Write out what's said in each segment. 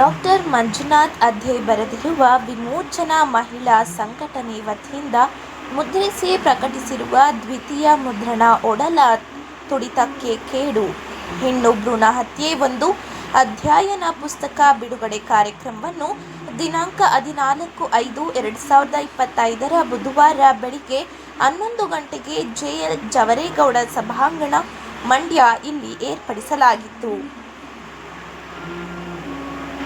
Doctor Manjunath ಅಧ್ಯೆ ಬರೆದಿರುವ ವಿಮೋಚನಾ ಮಹಿಳಾ ಸಂಘಟನೆ ವತಿಯಿಂದ ಮುದ್ರಿಸಿ ಪ್ರಕಟಿಸಿರುವ ದ್ವಿತೀಯ ಮುದ್ರಣ ಒಡಲ ತುಡಿತಕ್ಕೆ ಕೇಡು. ಹೆಣ್ಣು ಭ್ರೂಣ ಹತ್ಯೆ ಒಂದು. ಅಧ್ಯಯನ ಪುಸ್ತಕ ಬಿಡುಗಡೆ ಕಾರ್ಯಕ್ರಮವನ್ನು ದಿನಾಂಕ ಹದಿನಾಲ್ಕು ಐದು ಎರಡು ಸಾವಿರದ ಇಪ್ಪತ್ತೈದರ ಬುಧವಾರ ಬೆಳಿಗ್ಗೆ ಹನ್ನೊಂದು ಗಂಟೆಗೆ ಜೆಎಲ್ ಜವರೇಗೌಡ ಸಭಾಂಗಣ ಮಂಡ್ಯ ಇಲ್ಲಿ ಏರ್ಪಡಿಸಲಾಗಿತ್ತು.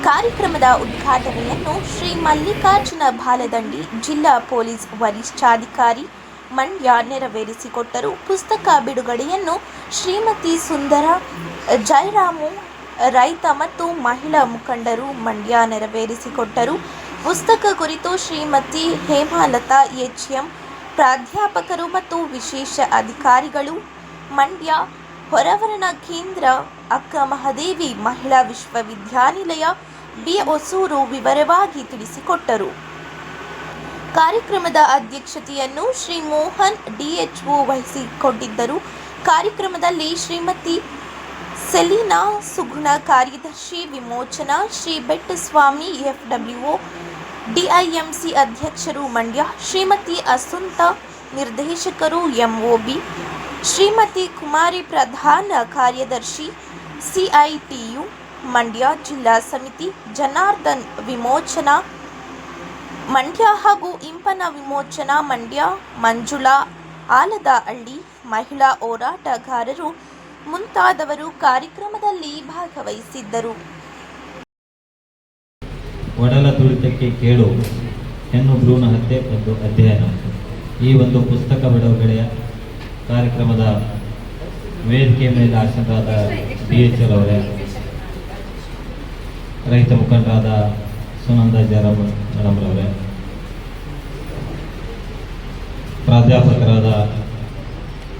ಕಾರ್ಯಕ್ರಮದ ಉದ್ಘಾಟನೆಯನ್ನು ಶ್ರೀ ಮಲ್ಲಿಕಾರ್ಜುನ ಬಾಲದಂಡಿ ಜಿಲ್ಲಾ ಪೊಲೀಸ್ ವರಿಷ್ಠಾಧಿಕಾರಿ ಮಂಡ್ಯ ನೆರವೇರಿಸಿಕೊಟ್ಟರು. ಪುಸ್ತಕ ಬಿಡುಗಡೆಯನ್ನು ಶ್ರೀಮತಿ ಸುಂದರ, ಜಯರಾಮು, ರೈತ ಮತ್ತು ಮಹಿಳಾ ಮುಖಂಡರು ಮಂಡ್ಯ ನೆರವೇರಿಸಿಕೊಟ್ಟರು. ಪುಸ್ತಕ ಕುರಿತು ಶ್ರೀಮತಿ ಹೇಮಾಲತಾ ಎಚ್ ಎಂ ಪ್ರಾಧ್ಯಾಪಕರು ಮತ್ತು ವಿಶೇಷ ಅಧಿಕಾರಿಗಳು, ಮಂಡ್ಯ ಹೊರವರಣ ಕೇಂದ್ರ ಅಕ್ಕ ಮಹಾದೇವಿ ಮಹಿಳಾ ವಿಶ್ವವಿದ್ಯಾನಿಲಯ ಬಿ ವಿವರವಾಗಿ ತಿಳಿಸಿಕೊಟ್ಟರು. ಕಾರ್ಯಕ್ರಮದ ಅಧ್ಯಕ್ಷತೆಯನ್ನು ಶ್ರೀ ಮೋಹನ್ ಡಿಎಚ್ಒ ವಹಿಸಿಕೊಂಡಿದ್ದರು. ಕಾರ್ಯಕ್ರಮದಲ್ಲಿ ಶ್ರೀಮತಿ ಸೆಲೀನಾ ಸುಗುಣ, ಕಾರ್ಯದರ್ಶಿ ವಿಮೋಚನಾ, ಶ್ರೀ ಬೆಟ್ಟಸ್ವಾಮಿ ಎಫ್ಡಬ್ಲ್ಯೂಒ, ಡಿಐಎಂಸಿ ಅಧ್ಯಕ್ಷರು ಮಂಡ್ಯ, ಶ್ರೀಮತಿ ಅಸುಂತ ನಿರ್ದೇಶಕರು ಎಂಒಬಿ, ಶ್ರೀಮತಿ ಕುಮಾರಿ ಪ್ರಧಾನ ಕಾರ್ಯದರ್ಶಿ ಸಿಐಟಿಯು ಮಂಡ್ಯ ಜಿಲ್ಲಾ ಸಮಿತಿ ಜನಾರ್ದನ್ ವಿಮೋಚನಾ, ಮಂಡ್ಯ ಹಾಗೂ ಇಂಪನ ವಿಮೋಚನಾ ಮಂಡ್ಯ, ಮಂಜುಳಾ, ಆಲದಹಳ್ಳಿ ಮಹಿಳಾ ಹೋರಾಟಗಾರರು ಮುಂತಾದವರು ಕಾರ್ಯಕ್ರಮದಲ್ಲಿ ಭಾಗವಹಿಸಿದ್ದರು. ಒಡಲ ತುಳಿತಕ್ಕೆ ಕೇಳು, ಹೆಣ್ಣು ಭ್ರೂಣ ಹತ್ಯೆ ಒಂದು ಅಧ್ಯಯನ. ಈ ಒಂದು ಪುಸ್ತಕ ಬಿಡುಗಡೆಯ ಕಾರ್ಯಕ್ರಮದ ವೇದಿಕೆ ಮೇಲೆ ಆಸನರಾದ ಡಿ ಎಚ್ ಎಲ್ ಅವರೇ. ರೈತ ಮುಖಂಡರಾದ ಸುನಂದ ಜಯರಾಮ್ ಮೇಡಮ್ರವರೇ, ಪ್ರಾಧ್ಯಾಪಕರಾದ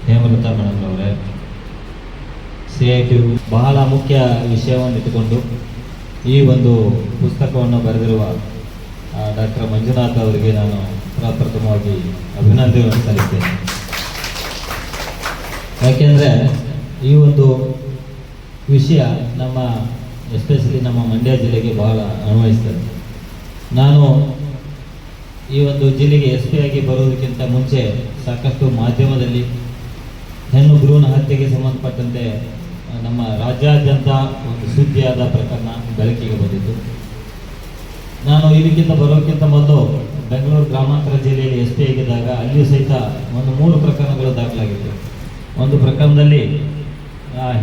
ಹೇಮಲತಾ ಮೇಡಮ್ರವರೇ, ಸಿ ಐ ಟಿ ಬಹಳ ಮುಖ್ಯ ವಿಷಯವನ್ನು ಇಟ್ಟುಕೊಂಡು ಈ ಒಂದು ಪುಸ್ತಕವನ್ನು ಬರೆದಿರುವ ಡಾಕ್ಟರ್ ಮಂಜುನಾಥ್ ಅವರಿಗೆ ನಾನು ಪ್ರಪ್ರಥಮವಾಗಿ ಅಭಿನಂದನೆಯನ್ನು ಸಲ್ಲಿಸ್ತೇನೆ. ಯಾಕೆಂದರೆ ಈ ಒಂದು ವಿಷಯ ನಮ್ಮ ಎಸ್ಪೆಷಲಿ ನಮ್ಮ ಮಂಡ್ಯ ಜಿಲ್ಲೆಗೆ ಬಹಳ ಅನ್ವಯಿಸ್ತದೆ. ನಾನು ಈ ಒಂದು ಜಿಲ್ಲೆಗೆ ಎಸ್ ಪಿ ಆಗಿ ಬರೋದಕ್ಕಿಂತ ಮುಂಚೆ ಸಾಕಷ್ಟು ಮಾಧ್ಯಮದಲ್ಲಿ ಹೆಣ್ಣು ಭ್ರೂಣ ಹತ್ಯೆಗೆ ಸಂಬಂಧಪಟ್ಟಂತೆ ನಮ್ಮ ರಾಜ್ಯಾದ್ಯಂತ ಒಂದು ಸುದ್ದಿಯಾದ ಪ್ರಕರಣ ಬೆಳಕಿಗೆ ಬಂದಿತ್ತು. ನಾನು ಇದಕ್ಕಿಂತ ಬರೋಕ್ಕಿಂತ ಮೊದಲು ಬೆಂಗಳೂರು ಗ್ರಾಮಾಂತರ ಜಿಲ್ಲೆಯಲ್ಲಿ ಎಸ್ ಪಿ ಆಗಿದ್ದಾಗ ಅಲ್ಲಿಯೂ ಸಹಿತ ಒಂದು ಮೂರು ಪ್ರಕರಣಗಳು ದಾಖಲಾಗಿತ್ತು. ಒಂದು ಪ್ರಕರಣದಲ್ಲಿ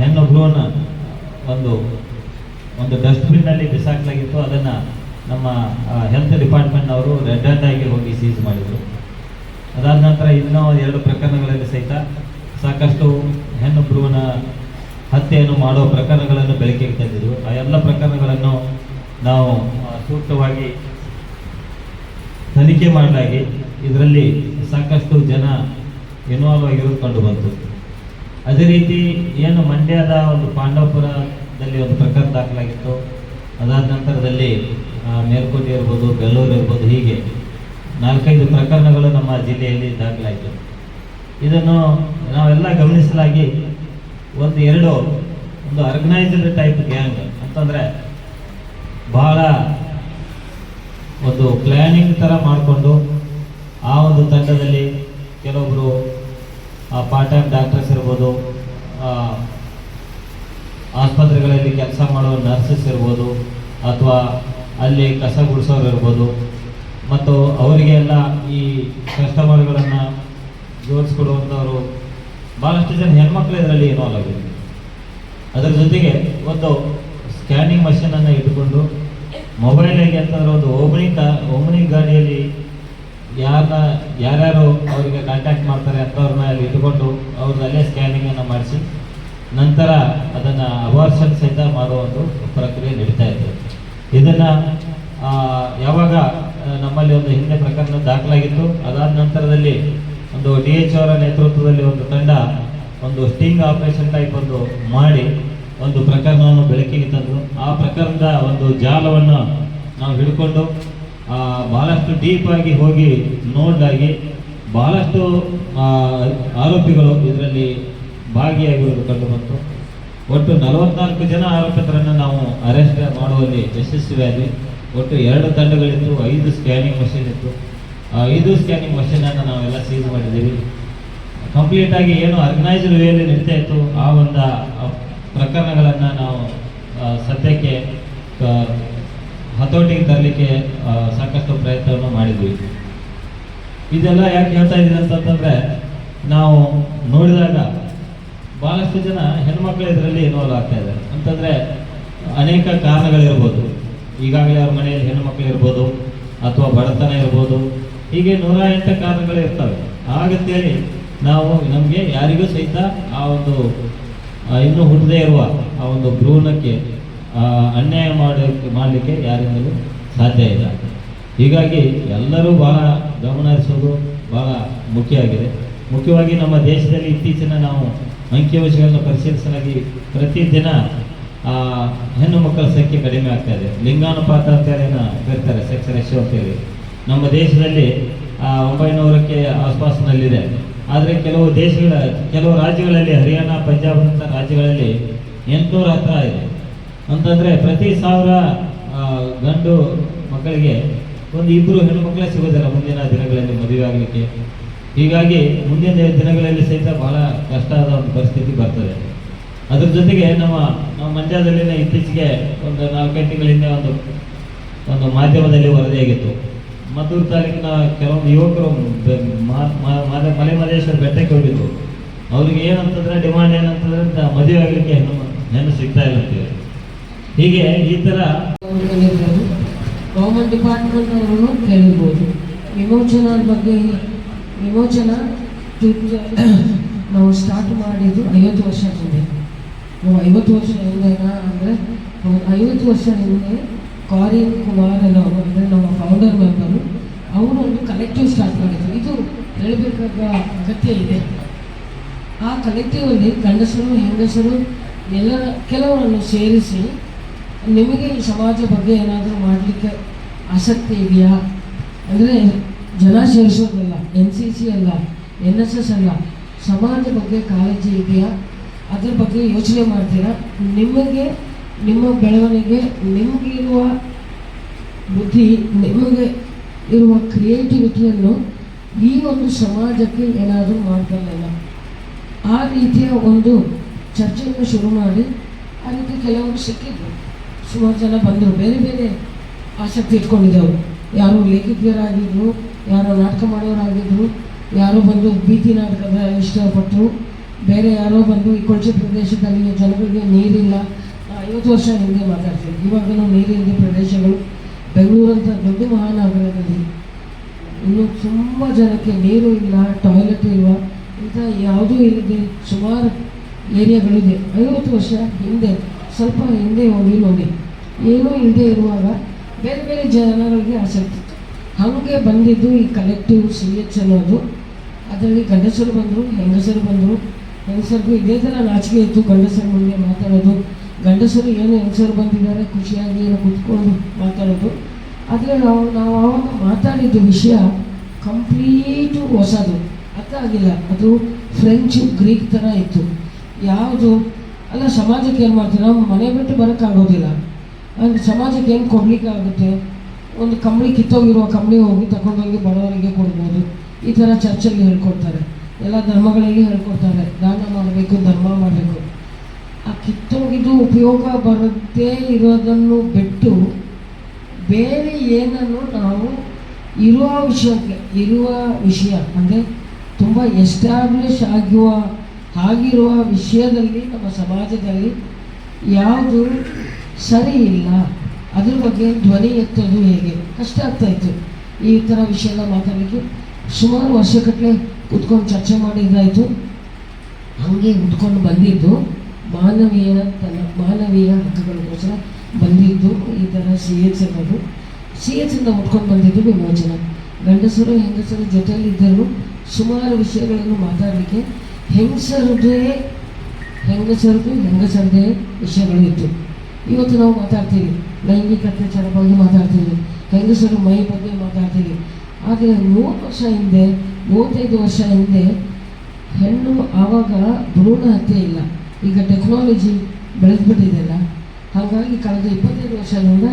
ಹೆಣ್ಣು ಭ್ರೂಣ ಒಂದು ಒಂದು ಡಸ್ಟ್ಬಿನ್ನಲ್ಲಿ ಬಿಸಾಕಲಾಗಿತ್ತು, ಅದನ್ನು ನಮ್ಮ ಹೆಲ್ತ್ ಡಿಪಾರ್ಟ್ಮೆಂಟ್ನವರು ರೆಡ್ ಹ್ಯಾಂಡ್ ಆಗಿ ಹೋಗಿ ಸೀಸ್ ಮಾಡಿದರು. ಅದಾದ ನಂತರ ಇನ್ನೂ ಎರಡು ಪ್ರಕರಣಗಳಲ್ಲಿ ಸಹಿತ ಸಾಕಷ್ಟು ಹೆಣ್ಣು ಭ್ರೂಣ ಹತ್ಯೆಯನ್ನು ಮಾಡುವ ಪ್ರಕರಣಗಳನ್ನು ಬೆಳಕಿಗೆ ತಂದಿದ್ರು ಆ ಎಲ್ಲ ಪ್ರಕರಣಗಳನ್ನು ನಾವು ಸೂಕ್ತವಾಗಿ ತನಿಖೆ ಮಾಡಲಾಗಿ ಇದರಲ್ಲಿ ಸಾಕಷ್ಟು ಜನ ಇನ್ವಾಲ್ವ್ ಆಗಿರೋದು ಕಂಡು ಬಂತು. ಅದೇ ರೀತಿ ಏನು ಮಂಡ್ಯದ ಒಂದು ಪಾಂಡವಪುರದಲ್ಲಿ ಒಂದು ಪ್ರಕರಣ ದಾಖಲಾಗಿತ್ತು. ಅದಾದ ನಂತರದಲ್ಲಿ ಮೇಲ್ಕೋಟೆ ಇರ್ಬೋದು ಬೆಲ್ಲೂರು ಇರ್ಬೋದು, ಹೀಗೆ ನಾಲ್ಕೈದು ಪ್ರಕರಣಗಳು ನಮ್ಮ ಜಿಲ್ಲೆಯಲ್ಲಿ ದಾಖಲಾಯಿತು. ಇದನ್ನು ನಾವೆಲ್ಲ ಗಮನಿಸಲಾಗಿ ಒಂದು ಎರಡು, ಒಂದು ಆರ್ಗನೈಸ್ಡ್ ಟೈಪ್ ಗ್ಯಾಂಗ್ ಅಂತಂದರೆ ಬಹಳ ಒಂದು ಪ್ಲ್ಯಾನಿಂಗ್ ಥರ ಮಾಡಿಕೊಂಡು ಆ ಒಂದು ತಂಡದಲ್ಲಿ ಕೆಲವೊಬ್ಬರು ಪಾರ್ಟ್ ಟೈಮ್ ಡಾಕ್ಟರ್ಸ್ ಇರ್ಬೋದು ಆಸ್ಪತ್ರೆಗಳಲ್ಲಿ ಕೆಲಸ ಮಾಡೋ ನರ್ಸಸ್ ಇರ್ಬೋದು ಅಥವಾ ಅಲ್ಲಿ ಕಸ ಗುಡಿಸೋರು ಇರ್ಬೋದು. ಮತ್ತು ಅವರಿಗೆಲ್ಲ ಈ ಕಸ್ಟಮರ್ಗಳನ್ನು ಜೋಡಿಸ್ಕೊಡುವಂಥವ್ರು ಭಾಳಷ್ಟು ಜನ ಹೆಣ್ಮಕ್ಳು ಇದರಲ್ಲಿ ಇನ್ವಾಲ್ವ್ ಆಗಿದೆ ಅದರ ಜೊತೆಗೆ ಒಂದು ಸ್ಕ್ಯಾನಿಂಗ್ ಮಷೀನನ್ನು ಇಟ್ಟುಕೊಂಡು ಮೊಬೈಲಿಗೆ ಅಂತಂದ್ರೆ ಒಂದು ಓಮನಿ ಕಾ ಓಮನಿ ಗಾಡಿಯಲ್ಲಿ ಯಾರನ್ನ ಯಾರ್ಯಾರು ಅವರಿಗೆ ಕಾಂಟ್ಯಾಕ್ಟ್ ಮಾಡ್ತಾರೆ ಅಂಥವ್ರನ್ನ ಅಲ್ಲಿ ಇಟ್ಕೊಂಡು ಅವ್ರದ್ದಲ್ಲೇ ಸ್ಕ್ಯಾನಿಂಗನ್ನು ಮಾಡಿಸಿ ನಂತರ ಅದನ್ನು ಅವಾರ್ಷನ್ ಸಹಿತ ಮಾಡುವ ಒಂದು ಪ್ರಕ್ರಿಯೆ ನಡೀತಾ ಇದೆ ಇದನ್ನು ಯಾವಾಗ ನಮ್ಮಲ್ಲಿ ಒಂದು ಹಿಂದೆ ಪ್ರಕರಣ ದಾಖಲಾಗಿತ್ತು, ಅದಾದ ನಂತರದಲ್ಲಿ ಒಂದು ಡಿ ಎಚ್ ಅವರ ನೇತೃತ್ವದಲ್ಲಿ ಒಂದು ತಂಡ ಒಂದು ಸ್ಟಿಂಗ್ ಆಪರೇಷನ್ ಟೈಪ್ ಒಂದು ಮಾಡಿ ಒಂದು ಪ್ರಕರಣವನ್ನು ಬೆಳಕಿಗೆ ತಂದು, ಆ ಪ್ರಕರಣದ ಒಂದು ಜಾಲವನ್ನು ನಾವು ಹಿಡ್ಕೊಂಡು ಬಹಳಷ್ಟು ಡೀಪ್ ಆಗಿ ಹೋಗಿ ನೋಡಾಗಿ ಬಹಳಷ್ಟು ಆರೋಪಿಗಳು ಇದರಲ್ಲಿ ಭಾಗಿಯಾಗಿರೋದು ಕಂಡು ಬಂತು. ಒಟ್ಟು ನಲವತ್ನಾಲ್ಕು ಜನ ಆರೋಪಿತರನ್ನು ನಾವು ಅರೆಸ್ಟ್ ಮಾಡುವಲ್ಲಿ ಯಶಸ್ವಿಯಾಗಿ ಒಟ್ಟು ಎರಡು ತಂಡಗಳಿತ್ತು ಐದು ಸ್ಕ್ಯಾನಿಂಗ್ ಮಷಿನ್ ಇತ್ತು. ಆ ಐದು ಸ್ಕ್ಯಾನಿಂಗ್ ಮಷೀನನ್ನು ನಾವೆಲ್ಲ ಸೀಸ್ ಮಾಡಿದ್ದೀವಿ. ಕಂಪ್ಲೀಟ್ ಆಗಿ ಏನು ಆರ್ಗನೈಸ್ಡ್ ವೇಯಲ್ಲಿ ನಡೀತಾ ಇತ್ತು. ಆ ಒಂದು ಪ್ರಕರಣಗಳನ್ನು ನಾವು ಸದ್ಯಕ್ಕೆ ಹತೋಟಿಗೆ ತರಲಿಕ್ಕೆ ಸಾಕಷ್ಟು ಪ್ರಯತ್ನವನ್ನು ಮಾಡಿದ್ವಿ. ಇದೆಲ್ಲ ಯಾಕೆ ಹೇಳ್ತಾ ಇದ್ದೀನಿ ಅಂತಂದರೆ ನಾವು ನೋಡಿದಾಗ ಬಹಳಷ್ಟು ಜನ ಹೆಣ್ಮಕ್ಳು ಇದರಲ್ಲಿ ಇನ್ವಾಲ್ವ್ ಇದ್ದಾರೆ. ಅಂತಂದ್ರೆ ಅನೇಕ ಕಾರಣಗಳಿರ್ಬೋದು. ಈಗಾಗಲೇ ಅವ್ರ ಮನೆಯಲ್ಲಿ ಹೆಣ್ಮಕ್ಳು ಇರ್ಬೋದು, ಅಥವಾ ಬಡತನ ಇರ್ಬೋದು, ಹೀಗೆ ನೂರ ಎಂಟು ಕಾರಣಗಳು ಇರ್ತವೆ. ಹಾಗಂತೇಳಿ ನಾವು ನಮಗೆ ಯಾರಿಗೂ ಸಹಿತ ಆ ಒಂದು ಇನ್ನೂ ಹುಟ್ಟದೇ ಇರುವ ಆ ಒಂದು ಭ್ರೂಣಕ್ಕೆ ಅನ್ಯಾಯ ಮಾಡೋಕ್ಕೆ ಮಾಡಲಿಕ್ಕೆ ಯಾರಿಂದಲೂ ಸಾಧ್ಯ ಇಲ್ಲ. ಹೀಗಾಗಿ ಎಲ್ಲರೂ ಭಾಳ ಗಮನ ಹರಿಸೋದು ಭಾಳ ಮುಖ್ಯ ಆಗಿದೆ. ಮುಖ್ಯವಾಗಿ ನಮ್ಮ ದೇಶದಲ್ಲಿ ಇತ್ತೀಚಿನ ನಾವು ಅಂಕಿಅಂಶಗಳನ್ನು ಪರಿಶೀಲಿಸಲಾಗಿ ಪ್ರತಿದಿನ ಹೆಣ್ಣು ಮಕ್ಕಳ ಸಂಖ್ಯೆ ಕಡಿಮೆ ಆಗ್ತಾ ಇದೆ. ಲಿಂಗಾನುಪಾತ ಅಂತೇಳಿನ ಕರೀತಾರೆ ಸೆಕ್ಸ್ ರೇಷಿಯೋ ಅಂತೇಳಿ ನಮ್ಮ ದೇಶದಲ್ಲಿ ಒಂಬೈನೂರಕ್ಕೆ ಆಸ್ಪಾಸ್ನಲ್ಲಿದೆ. ಆದರೆ ಕೆಲವು ದೇಶಗಳ, ಕೆಲವು ರಾಜ್ಯಗಳಲ್ಲಿ, ಹರಿಯಾಣ, ಪಂಜಾಬ್ ಅಂತ ರಾಜ್ಯಗಳಲ್ಲಿ ಎಂಟುನೂರ ಹತ್ರ ಇದೆ. ಅಂತಂದರೆ ಪ್ರತಿ ಸಾವಿರ ಗಂಡು ಮಕ್ಕಳಿಗೆ ಒಂದು ಇಬ್ಬರು ಹೆಣ್ಣು ಮಕ್ಕಳೇ ಸಿಗೋದಿಲ್ಲ ಮುಂದಿನ ದಿನಗಳಲ್ಲಿ ಮದುವೆ ಆಗಲಿಕ್ಕೆ. ಹೀಗಾಗಿ ಮುಂದಿನ ದಿನಗಳಲ್ಲಿ ಸಹಿತ ಬಹಳ ಕಷ್ಟದ ಒಂದು ಪರಿಸ್ಥಿತಿ ಬರ್ತದೆ. ಅದ್ರ ಜೊತೆಗೆ ನಮ್ಮ ನಮ್ಮ ಮಂಡ್ಯದಲ್ಲಿನ ಇತ್ತೀಚೆಗೆ ಒಂದು ನಾಲ್ಕೈದು ತಿಂಗಳ ಹಿಂದೆ ಒಂದು ಒಂದು ಮಾಧ್ಯಮದಲ್ಲಿ ವರದಿಯಾಗಿತ್ತು ಮದ್ದೂರು ತಾಲೂಕಿನ ಕೆಲವೊಂದು ಯುವಕರು ಮಲೆ ಮಹದೇಶ್ವರ ಬೆಟ್ಟಕ್ಕೆ ಹೋಗಿದ್ರು. ಅವ್ರಿಗೆ ಏನಂತಂದ್ರೆ ಡಿಮಾಂಡ್ ಏನಂತಂದ್ರೆ ಮದುವೆ ಆಗಲಿಕ್ಕೆ ಹೆಣ್ಣು ಹೆಣ್ಣು ಸಿಗ್ತಾ ಇಲ್ಲ ಅಂತೇಳಿ ಹೀಗೆ ಈ ಥರ ಗೌರ್ಮೆಂಟ್ ಡಿಪಾರ್ಟ್ಮೆಂಟ್ ಅವರು ಕೇಳಿರ್ಬೋದು ವಿಮೋಚನಾ ಬಗ್ಗೆ ವಿಮೋಚನಾ ನಾವು ಸ್ಟಾರ್ಟ್ ಮಾಡಿದ್ದು ಐವತ್ತು ವರ್ಷ ಹಿಂದೆ ನಾವು ಐವತ್ತು ವರ್ಷ ಹಿಂದೆನ ಅಂದರೆ ಐವತ್ತು ವರ್ಷ ಹಿಂದೆ ಕಾರಿನ್ ಕುಮಾರನವರು ಅಂದರೆ ನಮ್ಮ ಫೌಂಡರ್ ಮೆಂಬರು ಅವರು ಒಂದು ಕಲೆಕ್ಟಿವ್ ಸ್ಟಾರ್ಟ್ ಮಾಡಿದ್ರು. ಇದು ಹೇಳಬೇಕಾದ ಅಗತ್ಯ ಇದೆ. ಆ ಕಲೆಕ್ಟಿವಲ್ಲಿ ಗಂಡಸರು, ಹೆಂಗಸರು, ಎಲ್ಲ ಕೆಲವರನ್ನು ಸೇರಿಸಿ ನಿಮಗೆ ಈ ಸಮಾಜ ಬಗ್ಗೆ ಏನಾದರೂ ಮಾಡಲಿಕ್ಕೆ ಆಸಕ್ತಿ ಇದೆಯಾ? ಅಂದರೆ ಜನ ಸೇರಿಸೋದಲ್ಲ ಎನ್ ಸಿ ಸಿ ಅಲ್ಲ ಎನ್ ಎಸ್ ಎಸ್ ಅಲ್ಲ ಸಮಾಜದ ಬಗ್ಗೆ ಕಾಳಜಿ ಇದೆಯಾ? ಅದ್ರ ಬಗ್ಗೆ ಯೋಚನೆ ಮಾಡ್ತೀರಾ? ನಿಮಗೆ, ನಿಮ್ಮ ಬೆಳವಣಿಗೆ ನಿಮಗಿರುವ ಬುದ್ಧಿ, ನಿಮಗೆ ಇರುವ ಕ್ರಿಯೇಟಿವಿಟಿಯನ್ನು ಈ ಒಂದು ಸಮಾಜಕ್ಕೆ ಏನಾದರೂ ಮಾಡ್ಕೊಳ್ಳಲ್ಲ ಆ ರೀತಿಯ ಒಂದು ಚರ್ಚೆಯನ್ನು ಶುರು ಮಾಡಿ ಆ ರೀತಿ ಕೆಲವರು ಸಿಕ್ಕಿದ್ರು. ಸುಮಾರು ಜನ ಬಂದರು. ಬೇರೆ ಬೇರೆ ಆಸಕ್ತಿ ಇಟ್ಕೊಂಡಿದ್ದವರು. ಯಾರು ಲೇಖಕಿಯರಾಗಿದ್ದರು ಯಾರೋ ನಾಟಕ ಮಾಡೋರಾಗಿದ್ದರು ಯಾರೋ ಬಂದು ಬೀದಿ ನಾಟಕದ ಇಷ್ಟಪಟ್ಟರು ಬೇರೆ ಯಾರೋ ಬಂದು ಈ ಕೊಳಚೆ ಪ್ರದೇಶದಲ್ಲಿ ಜನಗಳಿಗೆ ನೀರಿಲ್ಲ. ಐವತ್ತು ವರ್ಷ ಹಿಂದೆ ಮಾತಾಡ್ತೀವಿ. ಇವಾಗಲೂ ನೀರಿಲ್ಲದ ಪ್ರದೇಶಗಳು. ಬೆಂಗಳೂರಂಥ ದೊಡ್ಡ ಮಹಾನಗರದಲ್ಲಿ. ಇನ್ನು ತುಂಬ ಜನಕ್ಕೆ ನೀರು ಇಲ್ಲ, ಟಾಯ್ಲೆಟ್ ಇಲ್ಲ ಇಂಥ ಯಾವುದೂ ಇಲ್ಲದೆ ಸುಮಾರು ಏರಿಯಾಗಳಿದೆ. ಐವತ್ತು ವರ್ಷ ಹಿಂದೆ, ಸ್ವಲ್ಪ ಹಿಂದೆ ಹೋಗಿ ನೋಡಿ. ಏನೂ ಇಲ್ಲದೆ ಇರುವಾಗ ಬೇರೆ ಬೇರೆ ಜನರಿಗೆ ಆಸಕ್ತಿ. ಹಾಗೆ ಬಂದಿದ್ದು ಈ ಕಲೆಕ್ಟಿವ್ ಸಿ ಎಚ್ ಅನ್ನೋದು. ಅದರಲ್ಲಿ ಗಂಡಸರು ಬಂದರು, ಹೆಂಗಸರು ಬಂದರು. ಹೆಂಗಸರಿಗೂ ಇದೇ ಥರ ನಾಚಿಕೆ ಇತ್ತು ಗಂಡಸರ ಮುಂದೆ ಮಾತಾಡೋದು. ಗಂಡಸರು ಏನು ಹೆಂಗಸರು ಬಂದಿದ್ದಾರೆ, ಖುಷಿಯಾಗಿ ಏನು ಕುತ್ಕೊಂಡು ಮಾತಾಡೋದು. ಆದರೆ ನಾವು ನಾವು ಆವಾಗ ಮಾತಾಡಿದ್ದು ವಿಷಯ ಕಂಪ್ಲೀಟು ಹೊಸದು. ಅರ್ಥ ಆಗಿಲ್ಲ. ಅದು ಫ್ರೆಂಚು ಗ್ರೀಕ್ ಥರ ಇತ್ತು. ಯಾವುದು? ಅಲ್ಲ, ಸಮಾಜಕ್ಕೆ ಏನು ಮಾಡ್ತೀವಿ? ನಾವು ಮನೆ ಬಿಟ್ಟು ಬರೋಕ್ಕಾಗೋದಿಲ್ಲ. ಅಂದರೆ ಸಮಾಜಕ್ಕೆ ಏನು ಕೊಡಲಿಕ್ಕೆ ಆಗುತ್ತೆ ಒಂದು ಕಂಬಳಿ ಕಿತ್ತೋಗಿರುವ ಕಂಬಳಿ ಹೋಗಿ ತಗೊಂಡೋಗಿ ಬಡವರಿಗೆ ಕೊಡ್ಬೋದು. ಈ ಥರ ಚರ್ಚಲ್ಲಿ ಹೇಳ್ಕೊಡ್ತಾರೆ. ಎಲ್ಲ ಧರ್ಮಗಳಲ್ಲಿ ಹೇಳ್ಕೊಡ್ತಾರೆ. ದಾನ ಮಾಡಬೇಕು, ಧರ್ಮ ಮಾಡಬೇಕು. ಆ ಕಿತ್ತೋಗಿದ್ದು ಉಪಯೋಗ ಬರದೇ ಇರೋದನ್ನು ಬಿಟ್ಟು ಬೇರೆ ಏನನ್ನು ನಾವು ಇರುವ ವಿಷಯಕ್ಕೆ, ಇರುವ ವಿಷಯ, ಅಂದರೆ ತುಂಬ ಎಸ್ಟಾಬ್ಲಿಷ್ ಆಗುವ ಆಗಿರುವ ವಿಷಯದಲ್ಲಿ ನಮ್ಮ ಸಮಾಜದಲ್ಲಿ ಯಾವುದು ಸರಿ ಇಲ್ಲ. ಅದ್ರ ಬಗ್ಗೆ ಧ್ವನಿ ಎತ್ತೋದು ಹೇಗೆ? ಕಷ್ಟ ಆಗ್ತಾ ಇತ್ತು. ಈ ಥರ ವಿಷಯ ಮಾತಾಡಲಿಕ್ಕೆ ಸುಮಾರು ವರ್ಷಗಟ್ಟಲೆ ಕೂತ್ಕೊಂಡು ಚರ್ಚೆ ಮಾಡಿದ್ದಾಯಿತು. ಹಾಗೆ ಉತ್ಕೊಂಡು ಬಂದಿದ್ದು ಮಾನವೀಯ ತನ್ನ ಮಾನವೀಯ ಹಕ್ಕುಗಳಿಗೋಸ್ಕರ ಬಂದಿದ್ದು ಈ ಥರ ಸಿ ಎಚ್ ಅನ್ನೋದು. ಸಿ ಎಚ್ಯಿಂದ ಉಟ್ಕೊಂಡು ಬಂದಿದ್ದು ವಿಮೋಚನೆ. ಗಂಡಸರು, ಹೆಂಗಸರು ಜೊತೆಯಲ್ಲಿದ್ದರೂ ಸುಮಾರು ವಿಷಯಗಳನ್ನು ಮಾತಾಡಲಿಕ್ಕೆ ಹೆಂಗಸರದೇ ಹೆಂಗಸರದು ಹೆಂಗಸರದೇ ವಿಷಯಗಳು ಇತ್ತು. ಇವತ್ತು ನಾವು ಮಾತಾಡ್ತೀವಿ. ಲೈಂಗಿಕ ಅತ್ಯಾಚಾರ ಬಗ್ಗೆ ಮಾತಾಡ್ತೀವಿ. ಹೆಂಗಸರು ಮೈ ಬಗ್ಗೆ ಮಾತಾಡ್ತೀವಿ. ಆದರೆ ನೂರು ವರ್ಷ ಹಿಂದೆ, ಮೂವತ್ತೈದು ವರ್ಷ ಹಿಂದೆ ಹೆಣ್ಣು ಆವಾಗ ಭ್ರೂಣ ಹತ್ಯೆ ಇಲ್ಲ. ಈಗ ಟೆಕ್ನಾಲಜಿ ಬೆಳೆದ್ಬಿಟ್ಟಿದೆಯಲ್ಲ ಹಾಗಾಗಿ ಕಳೆದ ಇಪ್ಪತ್ತೈದು ವರ್ಷದಿಂದ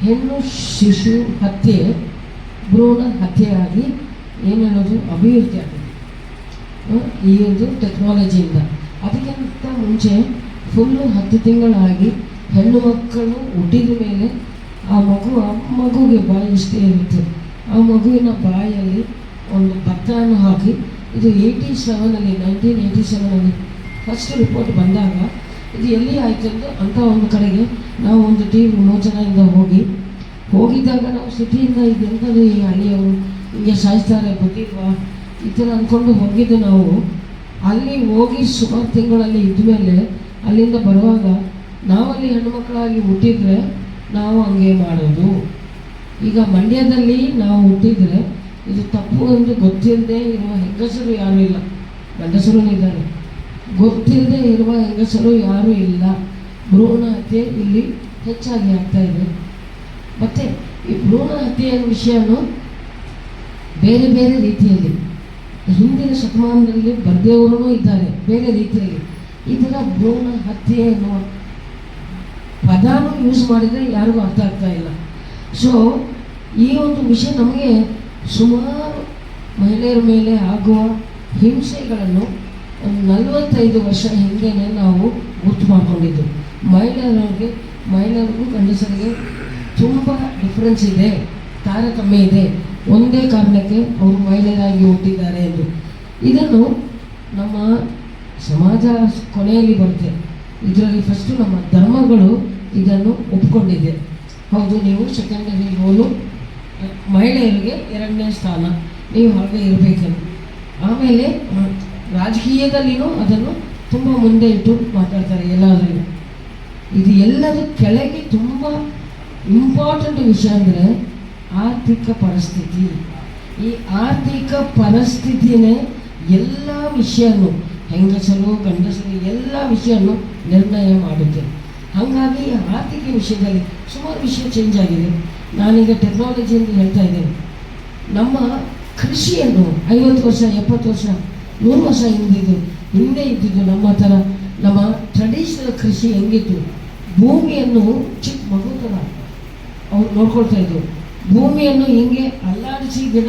ಹೆಣ್ಣು ಶಿಶು ಹತ್ಯೆ, ಭ್ರೂಣ ಹತ್ಯೆಯಾಗಿ ಏನು ಹೇಳೋದು? ಅಭಿವೃದ್ಧಿ ಆಗಿದೆ? ಈ ಒಂದು ಟೆಕ್ನಾಲಜಿಯಿಂದ ಅದಕ್ಕಿಂತ ಮುಂಚೆ ಫುಲ್ಲು ಹತ್ತು ತಿಂಗಳಾಗಿ ಹೆಣ್ಣು ಮಕ್ಕಳು ಹುಟ್ಟಿದ ಮೇಲೆ ಆ ಮಗು, ಆ ಮಗುಗೆ ಬಾಯಿ ಇಷ್ಟೇ ಇರುತ್ತೆ. ಆ ಮಗುವಿನ ಬಾಯಲ್ಲಿ ಒಂದು ಭತ್ತವನ್ನು ಹಾಕಿ, ಇದು ಏಯ್ಟಿ ಸೆವೆನಲ್ಲಿ ನೈನ್ಟೀನ್ ಏಯ್ಟಿ ಸೆವೆನಲ್ಲಿ ಫಸ್ಟ್ ರಿಪೋರ್ಟ್ ಬಂದಾಗ, ಇದು ಎಲ್ಲಿ ಆಯಿತು ಅಂತ ಅಂಥ ಒಂದು ಕಡೆಗೆ ನಾವು ಒಂದು ಟಿ ವಿಮೋಚನೆಯಿಂದ ಹೋಗಿ, ಹೋಗಿದ್ದಾಗ ನಾವು ಸಿಟಿಯಿಂದ ಇದೆಂಥದ್ದು ಈ ಹಳ್ಳಿಯವರು ಹಿಂಗೆ ಸಾಯಿಸ್ತಾರೆ ಗೊತ್ತಿಲ್ವಾ? ಈ ಥರ ಅಂದ್ಕೊಂಡು ಹೋಗಿದ್ದು ನಾವು. ಅಲ್ಲಿ ಹೋಗಿ ಸುಮಾರು ತಿಂಗಳಲ್ಲಿ ಇದ್ಮೇಲೆ ಅಲ್ಲಿಂದ ಬರುವಾಗ ನಾವಲ್ಲಿ ಹೆಣ್ಣುಮಕ್ಕಳಾಗಿ ಹುಟ್ಟಿದ್ರೆ ನಾವು ಹಂಗೆ ಮಾಡೋದು. ಈಗ ಮಂಡ್ಯದಲ್ಲಿ ನಾವು ಹುಟ್ಟಿದ್ರೆ ಇದು ತಪ್ಪು ಎಂದು ಗೊತ್ತಿಲ್ಲದೆ ಇರುವ ಹೆಂಗಸರು ಯಾರೂ ಇಲ್ಲ. ಗಂಡಸರು ಇದ್ದಾರೆ. ಗೊತ್ತಿಲ್ಲದೆ ಇರುವ ಹೆಂಗಸರು ಯಾರೂ ಇಲ್ಲ. ಭ್ರೂಣ ಹತ್ಯೆ ಇಲ್ಲಿ ಹೆಚ್ಚಾಗಿ ಆಗ್ತಾ ಇದೆ. ಮತ್ತು ಈ ಭ್ರೂಣ ಹತ್ಯೆಯ ವಿಷಯನು ಬೇರೆ ಬೇರೆ ರೀತಿಯಲ್ಲಿ ಹಿಂದಿನ ಶತಮಾನದಲ್ಲಿ ಬರ್ದೇವರು ಇದ್ದಾರೆ, ಬೇರೆ ರೀತಿಯಲ್ಲಿ. ಈ ಥರ ಭ್ರೂಣ ಹತ್ಯೆ ಎನ್ನುವ ಪದಾನು ಯೂಸ್ ಮಾಡಿದರೆ ಯಾರಿಗೂ ಅರ್ಥ ಆಗ್ತಾ ಇಲ್ಲ. ಸೊ ಈ ಒಂದು ವಿಷಯ ನಮಗೆ ಸುಮಾರು ಮಹಿಳೆಯರ ಮೇಲೆ ಆಗುವ ಹಿಂಸೆಗಳನ್ನು ಒಂದು ನಲವತ್ತೈದು ವರ್ಷ ಹಿಂದೆನೇ ನಾವು ಗುರ್ತು ಮಾಡಿಕೊಂಡಿದ್ದು. ಮಹಿಳೆಯರಿಗೆ, ಮಹಿಳೆಯರಿಗೂ ಗಂಡಸರಿಗೆ ತುಂಬ ಡಿಫ್ರೆನ್ಸ್ ಇದೆ, ತಾರತಮ್ಯ ಇದೆ. ಒಂದೇ ಕಾರಣಕ್ಕೆ ಅವರು ಮಹಿಳೆಯರಾಗಿ ಹುಟ್ಟಿದ್ದಾರೆ ಎಂದು. ಇದನ್ನು ನಮ್ಮ ಸಮಾಜ ಕೊನೆಯಲ್ಲಿ ಬರುತ್ತೆ. ಇದರಲ್ಲಿ ಫಸ್ಟು ನಮ್ಮ ಧರ್ಮಗಳು ಇದನ್ನು ಒಪ್ಕೊಂಡಿದೆ. ಹೌದು, ನೀವು ಸೆಕೆಂಡರಿ ರೋಲು ಮಹಿಳೆಯರಿಗೆ ಎರಡನೇ ಸ್ಥಾನ. ನೀವು ಹಾಗೆ ಇರಬೇಕಂತ ಆಮೇಲೆ ರಾಜಕೀಯದಲ್ಲಿನೂ ಅದನ್ನು ತುಂಬ ಮುಂದೆ ಇಟ್ಟು ಮಾತಾಡ್ತಾರೆ ಎಲ್ಲದರಲ್ಲೂ. ಇದು ಎಲ್ಲದೂ ಕೆಳಗೆ ತುಂಬ ಇಂಪಾರ್ಟೆಂಟ್ ವಿಷಯ ಅಂದರೆ ಆರ್ಥಿಕ ಪರಿಸ್ಥಿತಿ. ಈ ಆರ್ಥಿಕ ಪರಿಸ್ಥಿತಿನೇ ಎಲ್ಲ ವಿಷಯನೂ ಹೆಂಗಸರು, ಗಂಡಸರು ಎಲ್ಲ ವಿಷಯವನ್ನು ನಿರ್ಣಯ ಮಾಡುತ್ತೆ. ಹಾಗಾಗಿ ಆರ್ಥಿಕ ವಿಷಯದಲ್ಲಿ ಸುಮಾರು ವಿಷಯ ಚೇಂಜ್ ಆಗಿದೆ. ನಾನೀಗ ಟೆಕ್ನಾಲಜಿ ಎಂದು ಹೇಳ್ತಾ ಇದ್ದೇನೆ. ನಮ್ಮ ಕೃಷಿಯನ್ನು ಐವತ್ತು ವರ್ಷ, ಎಪ್ಪತ್ತು ವರ್ಷ, ನೂರು ವರ್ಷ ಹಿಂದಿದ್ದು ಹಿಂದೆ ಇದ್ದಿದ್ದು ನಮ್ಮ ಥರ, ನಮ್ಮ ಟ್ರೆಡಿಷನಲ್ ಕೃಷಿ ಹೆಂಗಿತ್ತು? ಭೂಮಿಯನ್ನು ಚಿಕ್ಕ ಮಗು ಥರ ಅವ್ರು ನೋಡ್ಕೊಳ್ತಾ ಇದ್ರು. ಭೂಮಿಯನ್ನು ಹಿಂಗೆ ಅಲ್ಲಾಡಿಸಿ ಗಿಡ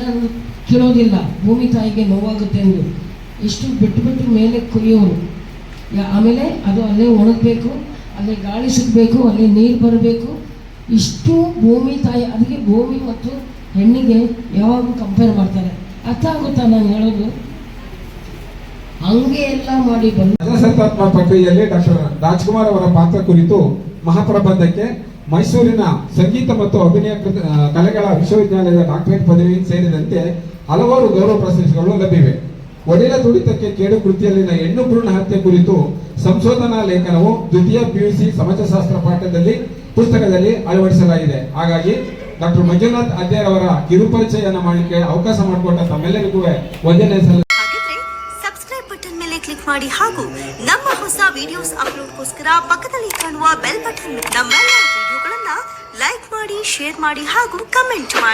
ಕೇಳೋದಿಲ್ಲ ಭೂಮಿ ತಾಯಿಗೆ ನೋವಾಗುತ್ತೆ ಎಂದು ಇಷ್ಟು ಬಿಟ್ಟು ಬಿಟ್ಟು ಮೇಲೆ ಕುಯ್ಯೋರು. ಆಮೇಲೆ ಅದು ಅಲ್ಲೇ ಒಣಗಬೇಕು, ಅಲ್ಲೇ ಗಾಳಿ ಸಿಗಬೇಕು ಅಲ್ಲೇ ನೀರು ಬರಬೇಕು. ಇಷ್ಟು ಭೂಮಿ ತಾಯಿ, ಅದಕ್ಕೆ ಭೂಮಿ ಮತ್ತು ಹೆಣ್ಣಿಗೆ ಯಾವಾಗಲೂ ಕಂಪೇರ್ ಮಾಡ್ತಾರೆ. ಅರ್ಥ ಆಗುತ್ತಾ ನಾನು ಹೇಳೋದು? ಹಂಗೆ ಎಲ್ಲ ಮಾಡಿ ಬಂದು ಪ್ರಜಾಸತ್ತಾತ್ಮಕ ಪ್ರಕ್ರಿಯೆಯಲ್ಲಿ ಡಾಕ್ಟರ್ ರಾಜ್ಕುಮಾರ್ ಅವರ ಪಾತ್ರ ಕುರಿತು ಮಹಾಪ್ರಬಂಧಕ್ಕೆ ಮೈಸೂರಿನ ಸಂಗೀತ ಮತ್ತು ಅಭಿನಯ ಕಲೆಗಳ ವಿಶ್ವವಿದ್ಯಾಲಯದ ಡಾಕ್ಟರೇಟ್ ಪದವಿ ಸೇರಿದಂತೆ ಹಲವಾರು ಗೌರವ ಪ್ರಶಸ್ತಿಗಳು ಲಭ್ಯವಿವೆ. ಒಡಿಲ ತುಡಿತಕ್ಕೆ ಕೇಡು ಕೃತಿಯಲ್ಲಿನ ಹೆಣ್ಣು ಭ್ರೂಣ ಹತ್ಯೆ ಕುರಿತು ಸಂಶೋಧನಾ ಲೇಖನವು ದ್ವಿತೀಯ ಪಿಯುಸಿ ಸಮಾಜಶಾಸ್ತ್ರ ಪಾಠದಲ್ಲಿ ಪುಸ್ತಕದಲ್ಲಿ ಅಳವಡಿಸಲಾಗಿದೆ. ಹಾಗಾಗಿ ಡಾಕ್ಟರ್ ಮಂಜುನಾಥ್ ಅಧ್ಯಯರ್ ಅವರ ಕಿರುಪರಿಚಯನ ಮಾಡಲಿಕ್ಕೆ ಅವಕಾಶ ಮಾಡಿಕೊಟ್ಟ ತಮ್ಮೆಲ್ಲರಿಗೂ ವಂದನೆ ಹಾಗಿದ್ರೆ ಸಬ್ಸ್ಕ್ರೈಬ್ ಬಟನ್ ಮೇಲೆ ಕ್ಲಿಕ್ ಮಾಡಿ ಹಾಗೂ ನಮ್ಮ ಹೊಸ ವಿಡಿಯೋಸ್ ಅಪ್ಲೋಡ್ಗೋಸ್ಕರ ಪಕ್ಕದಲ್ಲಿ ಕಾಣುವ ಬೆಲ್ ಬಟನ್ ನಮ್ಮೆಲ್ಲ ವಿಡಿಯೋಗಳನ್ನ ಲೈಕ್ ಮಾಡಿ, ಶೇರ್ ಮಾಡಿ ಹಾಗೂ ಕಮೆಂಟ್ ಮಾಡಿ.